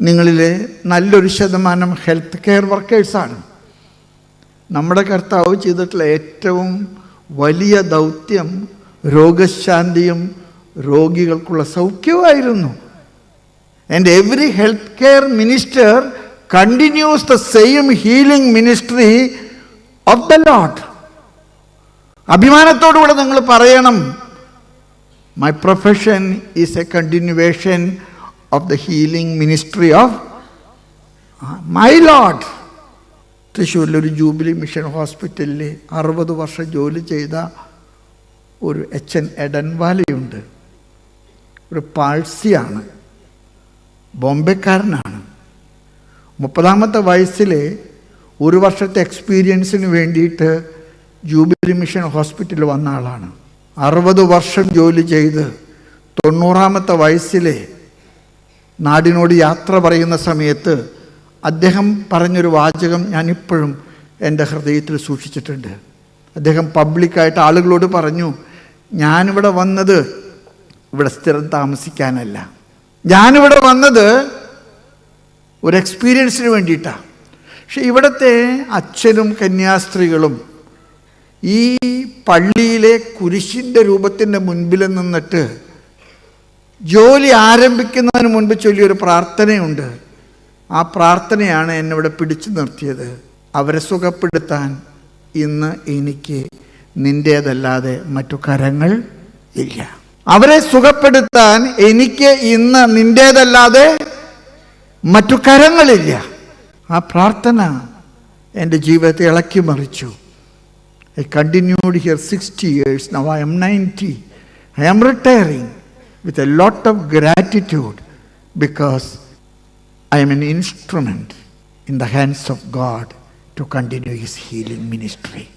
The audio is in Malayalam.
നിങ്ങളിലെ നല്ലൊരു ശതമാനം ഹെൽത്ത് കെയർ വർക്കേഴ്സാണ് നമ്മുടെ കർത്താവ് ചെയ്തിട്ടുള്ള ഏറ്റവും വലിയ ദൗത്യം രോഗശാന്തിയും രോഗികൾക്കുള്ള സൗഖ്യവുമായിരുന്നു and every health care minister continues the same healing ministry of the lord അഭിമാനത്തോടുകൂടെ നിങ്ങൾ പറയണം my profession is a continuation of the healing ministry of my lord തൃശ്ശൂരിൽ ഒരു ജൂബിലി മിഷൻ ഹോസ്പിറ്റലിൽ അറുപത് വർഷം ജോലി ചെയ്ത ഒരു എച്ച് എൻ എഡൻവാലയുണ്ട് ഒരു പാഴ്സിയാണ്. ബോംബെക്കാരനാണ്. മുപ്പതാമത്തെ വയസ്സിൽ ഒരു വർഷത്തെ എക്സ്പീരിയൻസിന് വേണ്ടിയിട്ട് ജൂബിലി മിഷൻ ഹോസ്പിറ്റലിൽ വന്ന ആളാണ്. അറുപത് വർഷം ജോലി ചെയ്ത് തൊണ്ണൂറാമത്തെ വയസ്സിൽ നാടിനോട് യാത്ര പറയുന്ന സമയത്ത് അദ്ദേഹം പറഞ്ഞൊരു വാചകം ഞാനിപ്പോഴും എന്റെ ഹൃദയത്തിൽ സൂക്ഷിച്ചിട്ടുണ്ട്. അദ്ദേഹം പബ്ലിക്കായിട്ട് ആളുകളോട് പറഞ്ഞു ഞാനിവിടെ വന്നത് ഇവിടെ സ്ഥിരം താമസിക്കാനല്ല. ഞാനിവിടെ വന്നത് ഒരു എക്സ്പീരിയൻസിന് വേണ്ടിയിട്ടാണ് പക്ഷെ ഇവിടുത്തെ അച്ഛനും കന്യാസ്ത്രീകളും ഈ പള്ളിയിലെ കുരിശിന്റെ രൂപത്തിന്റെ മുൻപിൽ നിന്നിട്ട് ജോലി ആരംഭിക്കുന്നതിന് മുൻപ് ചൊല്ലിയൊരു പ്രാർത്ഥനയുണ്ട്. ആ പ്രാർത്ഥനയാണ് എന്നെ ഇവിടെ പിടിച്ചു നിർത്തിയത്. അവരെ സുഖപ്പെടുത്താൻ ഇന്ന് എനിക്ക് നിന്റേതല്ലാതെ മറ്റു കരങ്ങൾ ഇല്ല. അവരെ സുഖപ്പെടുത്താൻ എനിക്ക് ഇന്ന് നിന്റേതല്ലാതെ മറ്റു കരങ്ങളില്ല ആ പ്രാർത്ഥന എന്റെ ജീവിതത്തെ ഇളക്കി മറിച്ചു. I continued here sixty years now I'm ninety I'm retiring with a lot of gratitude because I am an instrument in the hands of God to continue His healing ministry.